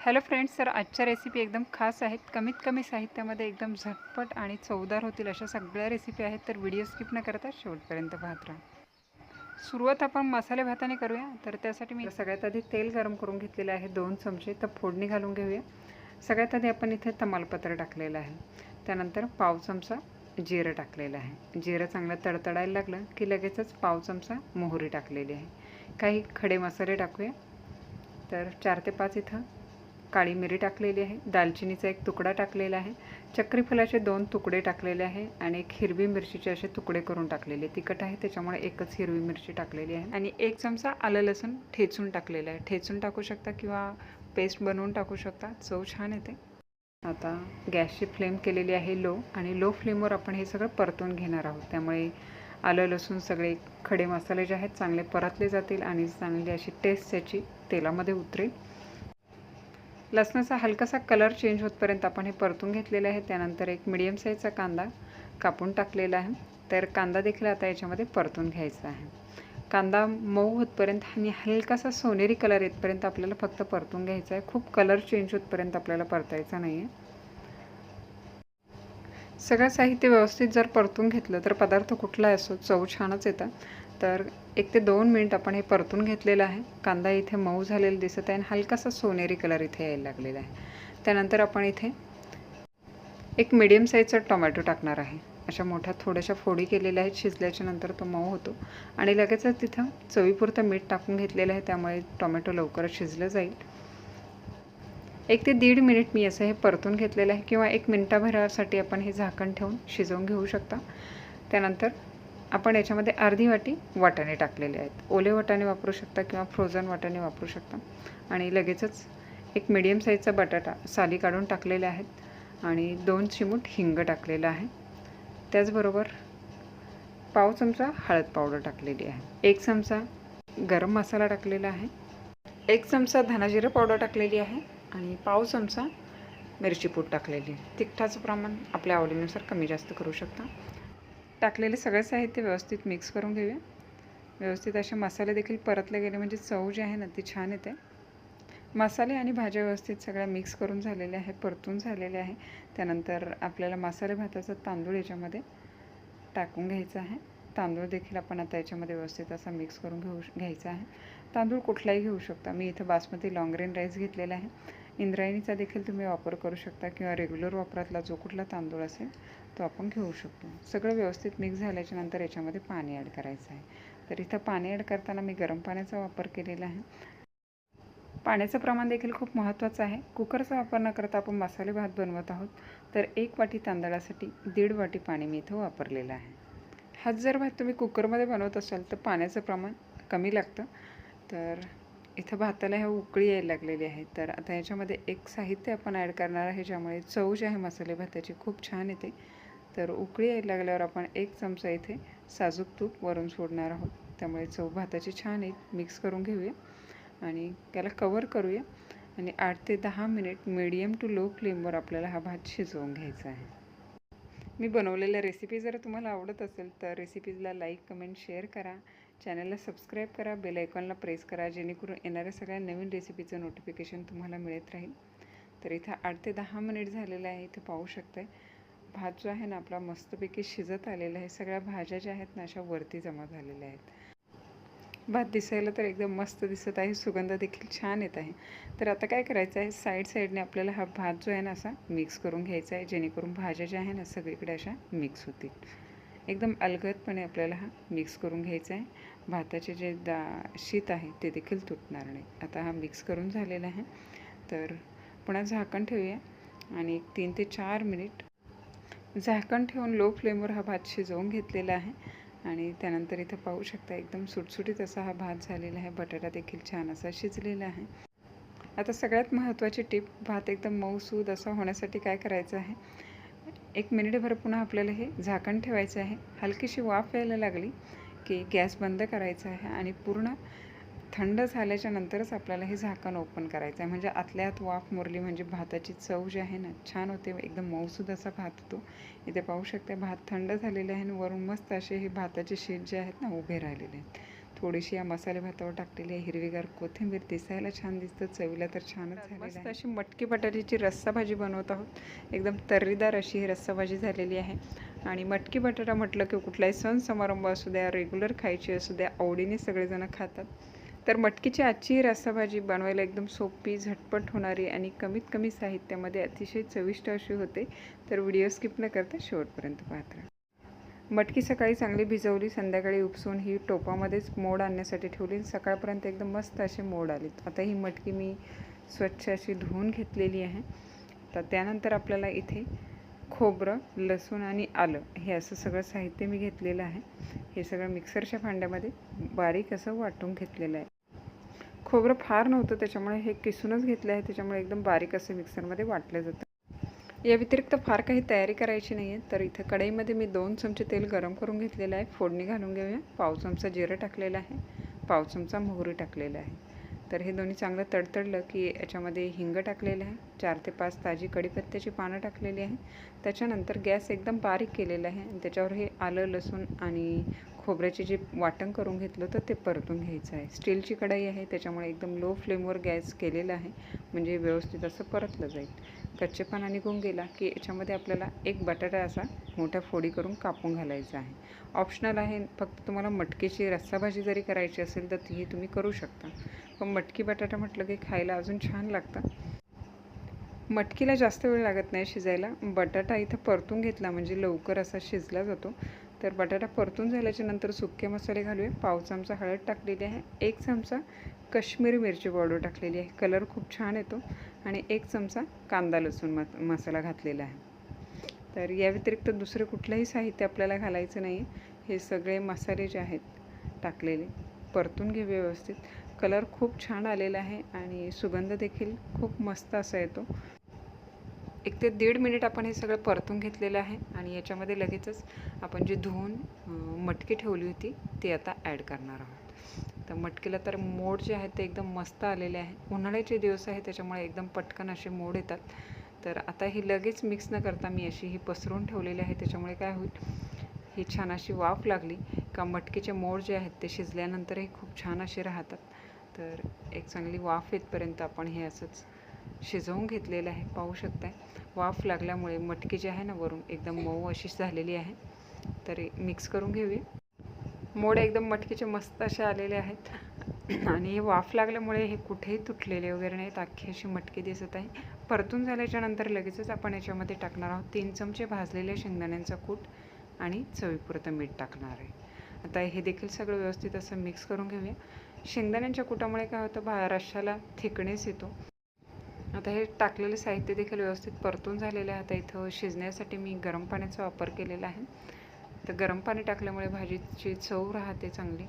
Hello friends तर आजच्या recipe एकदम खास आहेत. कमीत कमी साहित्यामध्ये एकदम झटपट आणि चवदार होतील अशा सगळ्या रेसिपी आहेत. तर व्हिडिओ स्किप न करता शेवटपर्यंत पाहत राहा. सुरुवात आपण मसाले भाताने करूया. तर त्यासाठी मी सगळ्यात आधी तेल गरम करून घेतलेलं आहे. दोन चमचे तर फोडणी घालून घेऊया. सगळ्यात आधी आपण इथे तमालपत्र टाकलेलं आहे. त्यानंतर पाव चमचा जिरं टाकलेलं आहे. जिरं चांगलं तडतडायला लागलं की लगेचच पाव चमचा मोहरी टाकलेली आहे. काही खडे मसाले टाकूया. तर चार ते पाच इथं काळी मिरी टाकलेली आहे दालचिनीचा एक तुकडा टाकलेला आहे चक्रीफुलाचे दोन तुकडे टाकलेले आहे आणि एक हिरवी मिरचीचे असे तुकडे करून टाकलेले तिखट आहे त्याच्यामुळे एकच हिरवी मिरची टाकलेली आहे. आणि एक चमचा आलं लसूण ठेचून टाकलेलं आहे. ठेचून टाकू शकता किंवा पेस्ट बनवून टाकू शकता. चव छान येते. आता गॅसची फ्लेम केलेली आहे लो आणि लो फ्लेमवर आपण हे सगळं परतून घेणार आहोत. त्यामुळे आलं लसूण सगळे खडे मसाले जे आहेत चांगले परतले जातील आणि चांगली अशी टेस्ट त्याची तेलामध्ये उतरेल. लसणाचा हलकासा कलर चेंज होतपर्यंत आपण हे परतून घेतलेलं आहे. त्यानंतर एक मिडियम साईजचा कांदा कापून टाकलेला आहे. तर कांदा देखील आता याच्यामध्ये परतून घ्यायचा आहे. कांदा मऊ होतपर्यंत आणि हलकासा सोनेरी कलर येतपर्यंत आपल्याला फक्त परतून घ्यायचा आहे. खूप कलर चेंज होतपर्यंत आपल्याला परतायचा नाही आहे सगळं साहित्य व्यवस्थित जर परतून घेतलं तर पदार्थ कुठलाही असो चव छानच येतात. तर एक ते दोन मिनिट आपण हे परतून घेतलेलं आहे. कांदा इथे मऊ झालेला दिसत आहे आणि हलकासा सोनेरी कलर इथे यायला लागलेला आहे. त्यानंतर आपण इथे एक मिडियम साईजचा टोमॅटो टाकणार आहे. अशा मोठ्या थोड्याशा फोडी केलेल्या आहेत. शिजल्याच्या नंतर तो मऊ होतो. आणि लगेचच तिथं चवीपुरतं मीठ टाकून घेतलेलं आहे. त्यामुळे टोमॅटो लवकरच शिजलं जाईल. एक ते दीड मिनिट मी असं हे परतून घेतलेलं आहे. किंवा एक मिनटाभरासाठी आपण हे झाकण ठेवून शिजवून घेऊ शकता. त्यानंतर आपण याच्यामध्ये अर्धी वाटी वाटाणे टाकलेले आहेत. ओले वाटाणे वापरू शकता किंवा फ्रोझन वाटाणे वापरू शकता. आणि लगेचच एक मिडियम साईजचा बटाटा साली काढून टाकलेले आहेत. आणि दोन चिमूट हिंग टाकलेलं आहे. त्याचबरोबर पाव चमचा हळद पावडर टाकलेली आहे. एक चमचा गरम मसाला टाकलेला आहे. एक चमचा धनाजिरं पावडर टाकलेली आहे. आणि पाव चमचा मिरची पूड टाकलेली आहे. तिखटाचं प्रमाण आपल्या आवडीनुसार कमी जास्त करू शकता. टाकलेले सगळे साहित्य व्यवस्थित मिक्स करून घेऊया. व्यवस्थित असे मसाले देखील परतले गेले म्हणजे चव जी आहे ना ती छान येते. मसाले आणि भाज्या व्यवस्थित सगळ्या मिक्स करून झालेल्या आहे परतून झालेले आहे त्यानंतर आपल्याला मसाले भाताचा तांदूळ याच्यामध्ये टाकून घ्यायचा आहे. तांदूळ देखील आपण आता याच्यामध्ये व्यवस्थित असा मिक्स करून घेऊ घ्यायचा आहे. तांदूळ कुठलाही घेऊ शकता. मी इथं बासमती लॉंग रेन राईस घेतलेला आहे. इंद्रायणीचा देखील तुम्ही वापर करू शकता किंवा रेग्युलर वापरातला जो कुठला तांदूळ असेल तो आपण घेऊ शकतो. सगळं व्यवस्थित मिक्स झाल्याच्यानंतर याच्यामध्ये पाणी ॲड करायचं आहे. तर इथं पाणी ॲड करताना मी गरम पाण्याचा वापर केलेला आहे. पाण्याचं प्रमाण देखील खूप महत्त्वाचं आहे. कुकरचा वापर न करता आपण मसाले भात बनवत आहोत. तर एक वाटी तांदळासाठी दीड वाटी पाणी मी इथं वापरलेलं आहे. हाच जर भात तुम्ही कुकरमध्ये बनवत असाल तर पाण्याचं प्रमाण कमी लागतं. तर इथं भाताला ह्या उकळी यायला लागलेली आहे. तर आता याच्यामध्ये एक साहित्य आपण ॲड करणार आहे ज्यामुळे चव जी आहे मसाले भाताची खूप छान येते. तर उकळी यायला लागल्यावर आपण एक चमचा इथे साजूक तूप वरून सोडणार आहोत. त्यामुळे चव भाताची छान एक मिक्स करून घेऊया आणि त्याला कवर करूया आणि आठ ते दहा मिनिट मिडियम टू लो फ्लेमवर आपल्याला हा भात शिजवून घ्यायचा आहे. मी बनवलेल्या रेसिपी जर तुम्हाला आवडत असेल तर रेसिपीजला लाईक कमेंट शेअर करा. चॅनलला सबस्क्राईब करा. बेल आयकॉनला प्रेस करा. जेणेकरून येणाऱ्या सगळ्या नवीन रेसिपीचं नोटिफिकेशन तुम्हाला मिळत राहील. तर इथं आठ ते दहा मिनिट झालेलं आहे. इथे पाहू शकताय. भात जो आहे ना आपला मस्तपैकी शिजत आलेला आहे. सगळ्या भाज्या ज्या आहेत ना अशा वरती जमा झालेल्या आहेत. भात दिसायला तर एकदम मस्त दिसत आहे. सुगंध देखील छान येत आहे. तर आता काय करायचं आहे? साईड साईडने आपल्याला हा भात जो आहे ना असा मिक्स करून घ्यायचा आहे. जेणेकरून भाज्या ज्या आहे ना सगळीकडे अशा मिक्स होतील. एकदम अलगदपणे आपल्याला हा मिक्स करून घ्यायचा आहे. भाताचे जे दा शीत आहे ते देखील तुटणार नाही. आता हा मिक्स करून झालेला आहे. तर पुन्हा झाकण ठेवूया. आणि एक तीन ते चार मिनिट झाकण ठेवून लो फ्लेमवर हा भात शिजवून घेतलेला आहे. आणि त्यानंतर इथं पाहू शकता एकदम सुटसुटीत असा हा भात झालेला आहे. बटाटा देखील छान असा शिजलेला आहे. आता सगळ्यात महत्त्वाची टिप भात एकदम मऊसूद असा होण्यासाठी काय करायचं आहे? एक मिनिटभर पुन्हा आपल्याला हे झाकण ठेवायचं आहे. हलकीशी वाफ यायला लागली की गॅस बंद करायचा आहे आणि पूर्ण थंड झाल्याच्या नंतरच आपल्याला हे झाकण ओपन करायचं आहे म्हणजे आतल्या आत वाफ मुरली म्हणजे भाताची चव जी आहे ना छान होते. एकदम मऊसूद असा भात होतो. इथे पाहू शकता भात थंड झालेले आहे आणि वरून मस्त असे हे भाताचे शीट जे आहेत ना उभे राहिलेले आहेत. थोडीशी या मसाले भातावर टाकलेली आहे हिरवीगार कोथिंबीर. दिसायला छान दिसतं चवीला तर छानच झालेलं मस्त अशी मटकी बटाट्याची रस्सा भाजी बनवत आहोत. एकदम तर्रीदार अशी ही रस्सा भाजी झालेली आहे. आणि मटकी बटाटा म्हटलं की कुठलाही सण समारंभ असू द्या रेग्युलर खायची असू द्या आवडीने सगळेजण खातात. तर मटकीची आजची ही रस्साभाजी बनवायला एकदम सोपी झटपट होणारी आणि कमीत कमी साहित्यामध्ये अतिशय चविष्ट अशी होते तर व्हिडिओ स्किप न करता शेवटपर्यंत पाहत राहा. मटकी सकाळी चांगली भिजवली संध्याकाळी उपसून ही टोपामध्येच मोड आणण्यासाठी ठेवली सकाळपर्यंत एकदम मस्त असे मोड आलेत आता ही मटकी मी स्वच्छ अशी धुवून घेतलेली आहे. तर त्यानंतर आपल्याला इथे खोबरं लसूण आणि आलं हे असं सगळं साहित्य मी घेतलेलं आहे. हे सगळं मिक्सरच्या भांड्यामध्ये बारीक असं वाटून घेतलेलं आहे. खोबरं फार नव्हतं त्याच्यामुळे हे किसूनच घेतलं आहे. त्याच्यामुळे एकदम बारीक असं मिक्सरमध्ये वाटलं जातं. या व्यतिरिक्त फार काही तयारी करायची नाही आहे तर इथं कढईमध्ये मी दोन चमचे तेल गरम करून घेतलेलं आहे. फोडणी घालून घेऊया. पाव चमचा जिरं टाकलेलं आहे. पाव चमचा मोहरी टाकलेलं आहे. तर हे दोन्ही चांगलं तडतडलं की याच्यामध्ये हिंग टाकलेलं आहे. चार ते पाच ताजी कढीपत्त्याची पानं टाकलेली आहे. त्याच्यानंतर गॅस एकदम बारीक केलेला आहे. आणि त्याच्यावर हे आलं लसूण आणि खोबऱ्याचे जे वाटण करून घेतलं तर ते परतून घ्यायचं आहे. स्टीलची कढाई आहे. त्याच्यामुळे एकदम लो फ्लेमवर गॅस केलेला आहे. म्हणजे व्यवस्थित असं परतलं जाईल. कच्चेपणा निघून गेला की याच्यामध्ये आपल्याला एक बटाटा असा मोठ्या फोडी करून कापून घालायचा आहे. ऑप्शनल आहे फक्त तुम्हाला मटकीची रस्साभाजी जरी करायची असेल तर तीही तुम्ही करू शकता. पण मटकी बटाटा म्हटलं की खायला अजून छान लागतं. मटकीला जास्त वेळ लागत नाही शिजायला. बटाटा इथं परतून घेतला म्हणजे लवकर असा शिजला जातो. तर बटाटा परतून झाल्याच्यानंतर सुके मसाले घालूया. पाव चमचा हळद टाकलेली आहे. एक चमचा कश्मीरी मिरची पावडर टाकलेली आहे. कलर खूप छान येतो. आणि एक चमचा कांदा लसूण म मसाला घातलेला आहे. तर या व्यतिरिक्त दुसरं कुठलंही साहित्य आपल्याला घालायचं नाही. हे सगळे मसाले जे आहेत टाकलेले परतून घे व्यवस्थित. कलर खूप छान आलेला आहे आणि सुगंध देखील खूप मस्त असा येतो. एक ते दीड मिनिट आपण हे सगळं परतून घेतलेलं आहे आणि याच्यामध्ये लगेचच आपण जे धुवून मटकी ठेवली होती ती आता ॲड करणार आहोत. तर मटकीला तर मोड जे आहेत ते एकदम मस्त आलेले आहे उन्हाळ्याचे दिवस आहे त्याच्यामुळे एकदम पटकन असे मोड येतात. तर आता ही लगेच मिक्स न करता मी अशी ही पसरून ठेवलेली आहे त्याच्यामुळे काय होईल? ही छान अशी वाफ लागली. का मटकीचे मोड जे आहेत ते शिजल्यानंतरही खूप छान असे राहतात. तर एक चांगली वाफ येतपर्यंत आपण हे असंच शिजवून घेतलेलं आहे पाहू शकताय. वाफ लागल्यामुळे मटकी जी आहे ना वरून एकदम मऊ अशी झालेली आहे. तर मिक्स करून घेऊया. मोड एकदम मटकीचे मस्त असे आलेले आहेत. आणि हे वाफ लागल्यामुळे हे कुठेही तुटलेले वगैरे नाहीत. अख्खी अशी मटकी दिसत आहे. परतून झाल्याच्यानंतर लगेचच आपण याच्यामध्ये टाकणार आहोत. तीन चमचे भाजलेले शेंगदाण्यांचा कूट आणि चवीपुरतं मीठ टाकणार आहे. आता हे देखील सगळं व्यवस्थित असं मिक्स करून घेऊया. शेंगदाण्यांच्या कुटामुळे काय होतं? भा रश्शाला थिकनेस येतो. आता हे टाकलेले साहित्य देखील व्यवस्थित परतून झालेले आहे. आता इथं शिजण्यासाठी मी गरम पाण्याचा वापर केलेला आहे. तर गरम पाणी टाकल्यामुळे भाजीची चव राहते चांगली.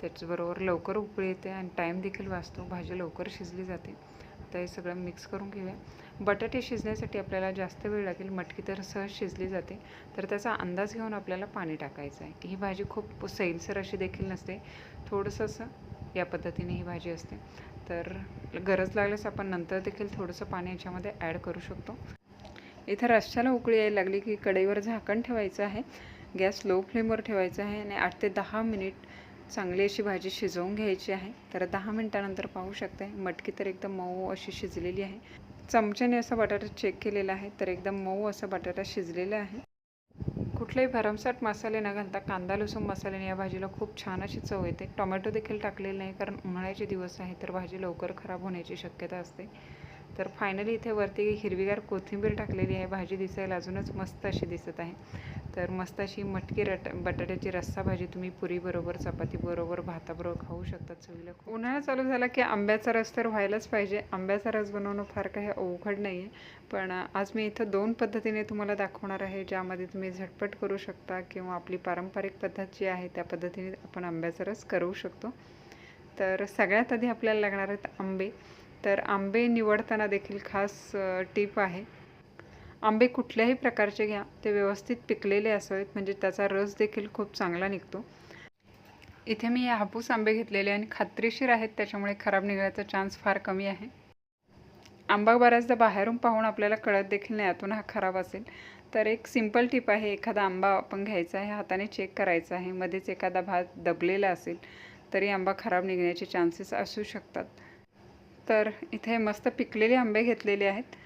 त्याचबरोबर लवकर उकळी येते आणि टाईम देखील वाचतो. भाजी लवकर शिजली जाते. आता हे सगळं मिक्स करून घेऊया. बटाटे शिजण्यासाठी आपल्याला जास्त वेळ लागेल. मटकी तर सहज शिजली जाते. तर त्याचा अंदाज घेऊन आपल्याला पाणी टाकायचं आहे ही भाजी खूप सैलसर अशी देखील नसते. थोडंसं असं या पद्धतीने ही भाजी असते. तर गरज लागल्यास आपण नंतर देखील थोडंसं पाणी याच्यामध्ये ॲड करू शकतो. इथं रश्श्याला उकळी यायला लागली की कढईवर झाकण ठेवायचं आहे. गॅस लो फ्लेमवर ठेवायचा आहे आणि आठ ते दहा मिनिट चांगली अशी भाजी शिजवून घ्यायची आहे. तर दहा मिनटानंतर पाहू शकते मटकी तर एकदम मऊ अशी शिजलेली आहे. चमच्याने असा बटाटा चेक केलेला आहे तर एकदम मऊ असा बटाटा शिजलेला आहे. कुठलेही भरमसाट मसाले न घालता कांदा लसूण मसाल्याने या भाजीला खूप छान अशी चव येते. टोमॅटो देखील टाकलेले नाही कारण उन्हाळ्याचे दिवस आहे तर भाजी लवकर खराब होण्याची शक्यता असते. तर फायनली इथे वरती हिरवीगार कोथिंबीर टाकलेली आहे. भाजी दिसायला अजूनच मस्त अशी दिसत आहे. तर मस्त अशी मटकी रट बटाट्याची रस्सा भाजी तुम्ही पुरीबरोबर चपातीबरोबर भाताबरोबर खाऊ शकता चवीला उन्हाळा चालू झाला की आंब्याचा रस तर व्हायलाच पाहिजे. आंब्याचा रस बनवणं फार काही अवघड नाही आहे पण आज मी इथं दोन पद्धतीने तुम्हाला दाखवणार आहे ज्यामध्ये तुम्ही झटपट करू शकता किंवा आपली पारंपरिक पद्धत जी आहे त्या पद्धतीने आपण आंब्याचा रस करू शकतो. तर सगळ्यात आधी आपल्याला लागणार आहेत आंबे. तर आंबे निवडताना देखील खास टीप आहे. आंबे कुठल्याही प्रकारचे घ्या ते व्यवस्थित पिकलेले असावेत म्हणजे त्याचा रस देखील खूप चांगला निघतो. इथे मी हापूस आंबे घेतलेले आणि खात्रीशीर आहेत त्याच्यामुळे खराब निघायचा चान्स फार कमी आहे. आंबा बऱ्याचदा बाहेरून पाहून आपल्याला कळत देखील नाही यातून हा खराब असेल. तर एक सिंपल टिप आहे एखादा आंबा आपण घ्यायचा आहे हाताने चेक करायचा आहे मध्येच एखादा भात दबलेला असेल तरी आंबा खराब निघण्याचे चान्सेस असू शकतात. तर इथे मस्त पिकलेले आंबे घेतलेले आहेत.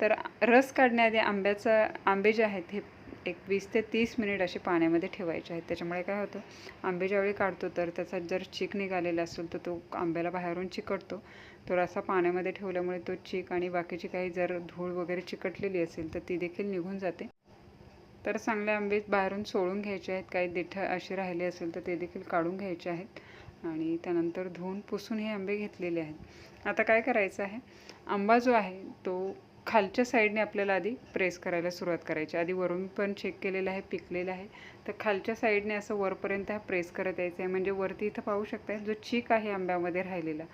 तर रस काढण्याआधी आंब्याचं आंबे जे आहेत हे एक वीस ते तीस मिनिट असे पाण्यामध्ये ठेवायचे आहेत. त्याच्यामुळे काय होतं आंबे ज्यावेळी काढतो तर त्याचा जर चीक निघालेला असेल तर तो आंब्याला बाहेरून चिकटतो. तर असा पाण्यामध्ये ठेवल्यामुळे तो चीक आणि बाकीची काही जर धूळ वगैरे चिकटलेली असेल तर ती देखील निघून जाते. तर चांगले आंबे बाहेरून सोडून घ्यायचे आहेत. काही देठ असे राहिले असेल तर ते देखील काढून घ्यायचे आहेत. आणि त्यानंतर धुवून पुसून हे आंबे घेतलेले आहेत. आता काय करायचं आहे आंबा जो आहे तो खालच्या साईडने आपल्याला आधी प्रेस करायला सुरुवात करायची. आधी वरून पण चेक केलेलं आहे पिकलेलं आहे. तर खालच्या साईडने असं वरपर्यंत हा प्रेस करत यायचं आहे. म्हणजे वरती इथं पाहू शकता जो चीक आहे आंब्यामध्ये राहिलेला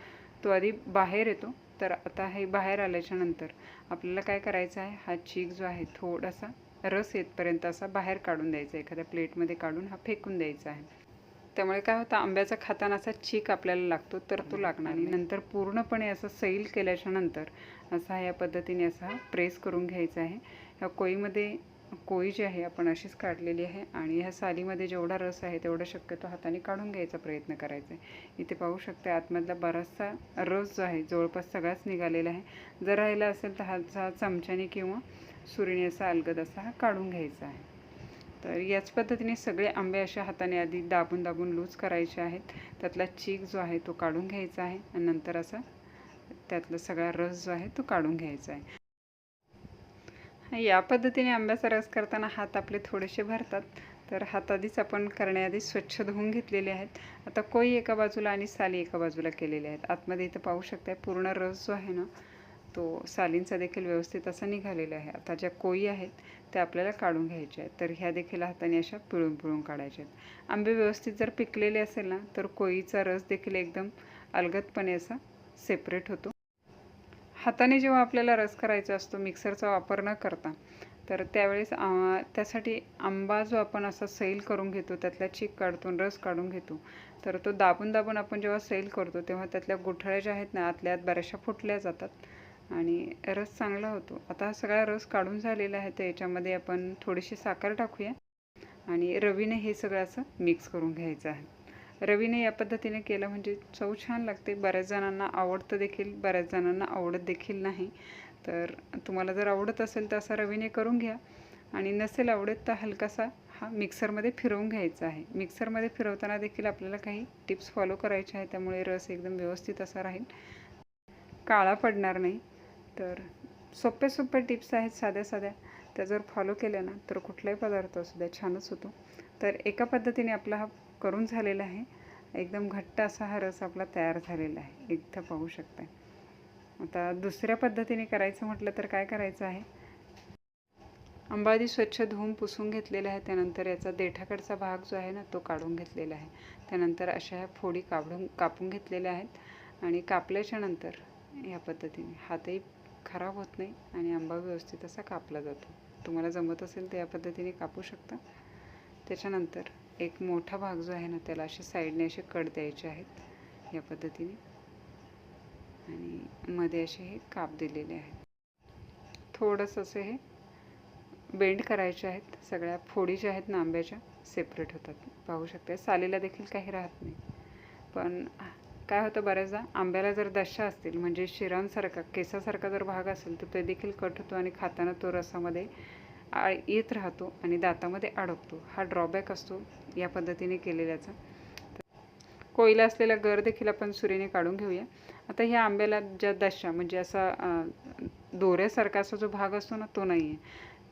तो आधी बाहेर येतो. तर आता हे बाहेर आल्याच्यानंतर आपल्याला काय करायचं आहे हा चीक जो आहे थोडासा रस येतपर्यंत असा बाहेर काढून द्यायचा एखाद्या प्लेटमध्ये काढून हा फेकून द्यायचा आहे. त्यामुळे काय होतं आंब्याचा खाताना असा चीक आपल्याला लागतो तर तो लागणार नाही. नंतर पूर्णपणे असं सैल केल्याच्यानंतर असा या पद्धतीने असा प्रेस करून घ्यायचा आहे. ह्या कोळीमध्ये कोळी जी आहे आपण अशीच काढलेली आहे आणि ह्या सालीमध्ये जेवढा रस आहे तेवढा शक्यतो हाताने काढून घ्यायचा प्रयत्न करायचा आहे. इथे पाहू शकते आतमधला बराचसा रस जो आहे जवळपास सगळाच निघालेला आहे. जर राहिला असेल तर हा चमच्याने किंवा सुरीने असा अलगद असा हा काढून घ्यायचा आहे. तर याच पद्धतीने सगळे आंबे अशा हाताने आधी दाबून दाबून लूज करायचे आहेत. त्यातला चीक जो आहे तो काढून घ्यायचा आहे आणि नंतर असा त्यातला सगळा रस जो आहे तो काढून घ्यायचा आहे. या पद्धतीने आंब्याचा रस करताना हात आपले थोडेसे भरतात. तर हात आधीच आपण करण्याआधी स्वच्छ धुवून घेतलेले आहेत. आता कोई एका बाजूला आणि साली एका बाजूला केलेले आहेत. आतमध्ये इथं पाहू शकताय पूर्ण रस जो आहे ना तो सालींचा देखील व्यवस्थित असा निघालेला आहे. आता ज्या कोई आहेत त्या आपल्याला काढून घ्यायच्या आहेत. तर ह्या देखील हाताने अशा पिळून पिळून काढायच्या आहेत. आंबे व्यवस्थित जर पिकलेले असेल ना तर कोईचा रस देखील एकदम अलगदपणे असा सेपरेट होतो. हाताने जेव्हा आपल्याला रस करायचा असतो मिक्सरचा वापर न करता तर त्यावेळेस त्यासाठी आंबा जो आपण असा सैल करून घेतो त्यातल्या चीक काढतो रस काढून घेतो तर तो दाबून दाबून आपण जेव्हा सैल करतो तेव्हा त्यातल्या गुठळ्या ज्या आहेत ना आतल्या आत बऱ्याचशा फुटल्या जातात. आणि रस चांगला होतो. आता हा सगळा रस काढून झालेला आहे तर याच्यामध्ये आपण थोडीशी साखर टाकूया आणि रवीने हे सगळं असं मिक्स करून घ्यायचं आहे. रवीने या पद्धतीने केलं म्हणजे चव छान लागते. बऱ्याच जणांना आवडतं देखील बऱ्याच जणांना आवडत देखील नाही. तर तुम्हाला जर आवडत असेल तर असा रवीने करून घ्या. आणि नसेल आवडत तर हलकासा हा मिक्सरमध्ये फिरवून घ्यायचा आहे. मिक्सरमध्ये फिरवताना देखील आपल्याला काही टिप्स फॉलो करायचे आहे त्यामुळे रस एकदम व्यवस्थित असा राहील. काळा पडणार नाही. तर सोप्या सोप्या टिप्स आहेत साध्या साध्या. त्या जर फॉलो केल्या ना तर कुठलाही पदार्थ असू द्या छानच होतो. तर एका पद्धतीने आपला हा करून झालेला आहे. एकदम घट्ट असा हा रस आपला तयार झालेला आहे. इथं पाहू शकता आता दुसऱ्या पद्धतीने करायचं म्हटलं तर काय करायचं आहे? आंबादी स्वच्छ धुवून पुसून घेतलेला आहे. त्यानंतर याचा देठाकडचा भाग जो आहे ना तो काढून घेतलेला आहे. त्यानंतर अशा ह्या फोडी काढून कापून घेतलेल्या आहेत. आणि कापल्याच्या नंतर या पद्धतीने हातही खराब होत नाही आणि आंबा व्यवस्थित असा कापला जातो. तुम्हाला जमत असेल तर या पद्धतीने कापू शकता. त्याच्यानंतर एक मोठा भाग जो आहे ना त्याला असे साईडने असे कट द्यायचे आहेत या पद्धतीने. आणि मध्ये असे हे काप दिलेले आहेत. थोडंसं असे हे बेंड करायचे आहेत. सगळ्या फोडी ज्या आहेत ना आंब्याच्या सेपरेट होतात. पाहू शकता. सालीला देखील काही राहत नाही. पण काय होतं बऱ्याचदा? आंब्याला जर दशा असतील म्हणजे शिरांसारखा केसासारखा जर भाग असेल तर ते देखील कट होतो आणि खाताना तो रसामध्ये आ येत राहतो आणि दातामध्ये अडकतो. हा ड्रॉबॅक असतो या पद्धतीने केलेल्याचा. कोयला असलेला गर देखील आपण सुरीने काढून घेऊया. आता ह्या आंब्याला ज्या दशा म्हणजे असा दोऱ्यासारखा असा जो भाग असतो ना तो नाही आहे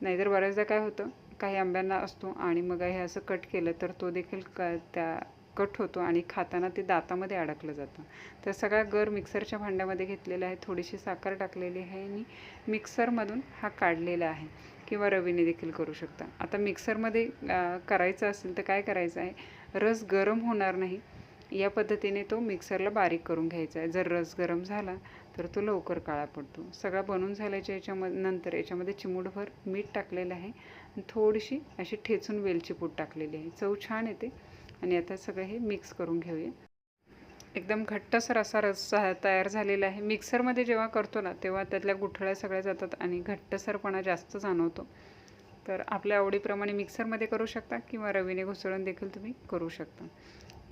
नाहीतर बऱ्याचदा काय होतं? काही आंब्यांना असतो आणि मग हे असं कट केलं तर तो देखील क त्या कट होतो आणि खाताना ते दातामध्ये अडकलं जातं. तर सगळा गर मिक्सरच्या भांड्यामध्ये घेतलेला आहे. थोडीशी साखर टाकलेली आहे आणि मिक्सरमधून हा काढलेला आहे किंवा रवीने देखील करू शकता. आता मिक्सरमध्ये करायचं असेल तर काय करायचं आहे? रस गरम होणार नाही. या पद्धतीने तो मिक्सरला बारीक करून घ्यायचा आहे. जर रस गरम झाला तर तो लवकर काळा पडतो. सगळा बनवून झाल्याच्या याच्याम नंतर याच्यामध्ये चिमूटभर मीठ टाकलेलं आहे. थोडीशी अशी ठेचून वेलची पूड टाकलेली आहे. चव छान येते. आणि आता सगळं हे मिक्स करून घेऊया. एकदम घट्टसर असा रस तयार झालेला आहे. मिक्सरमध्ये जेव्हा करतो ना तेव्हा त्यातल्या गुठळ्या सगळ्या जातात आणि घट्टसरपणा जास्त जाणवतो. तर आपल्या आवडीप्रमाणे मिक्सरमध्ये करू शकता किंवा रवीने घुसळून देखील तुम्ही करू शकता.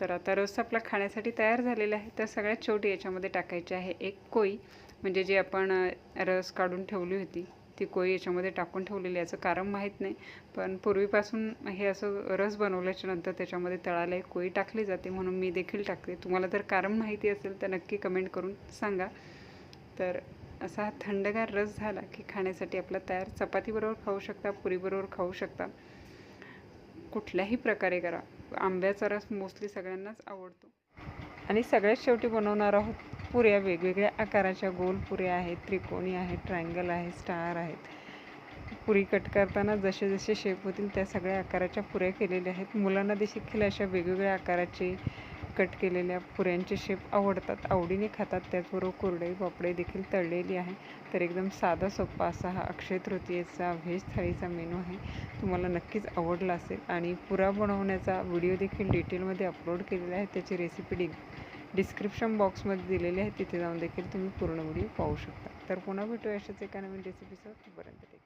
तर आता रस आपला खाण्यासाठी तयार झालेला आहे. तर सगळ्यात शेवटी याच्यामध्ये टाकायची आहे एक कोई. म्हणजे जी आपण रस काढून ठेवली होती. ती कोळी याच्यामध्ये टाकून ठेवलेली आहे. याचं कारण माहीत नाही. पण पूर्वीपासून हे असं रस बनवल्याच्या नंतर त्याच्यामध्ये तळाला एक कोळी टाकली जाते म्हणून मी देखील टाकते. तुम्हाला जर कारण माहिती असेल तर नक्की कमेंट करून सांगा. तर असा हा थंडगार रस झाला की खाण्यासाठी आपला तयार चपातीबरोबर खाऊ शकता पुरीबरोबर खाऊ शकता. कुठल्याही प्रकारे करा. आंब्याचा रस मोस्टली सगळ्यांनाच आवडतो. आणि सगळ्यात शेवटी बनवणार आहोत पुऱ्या वेगवेगळ्या आकाराच्या गोल पुऱ्या आहेत त्रिकोणी आहेत ट्रायंगल आहे स्टार आहेत. पुरी कट करताना जसे जसे शेप होतील त्या सगळ्या आकाराच्या पुऱ्या केलेल्या आहेत. मुलांना देखील अशा वेगवेगळ्या आकाराचे कट केलेल्या पुऱ्यांचे शेप आवडतात. आवडीने खातात. त्याचबरोबर कोरडे पापडे देखील तळलेली आहे. तर एकदम साधा सोपा असा हा अक्षय तृतीयेचा व्हेज थाळीचा मेनू आहे. तुम्हाला नक्कीच आवडला असेल. आणि पुरा बनवण्याचा व्हिडिओ देखील डिटेलमध्ये अपलोड केलेला आहे. त्याची रेसिपी डि डिस्क्रिप्शन बॉक्समध्ये दिलेली आहे तिथे जाऊन देखील तुम्ही पूर्ण व्हिडिओ पाहू शकता तर पुन्हा भेटूया अशाच एका नवीन रेसिपीसह तोपर्यंत.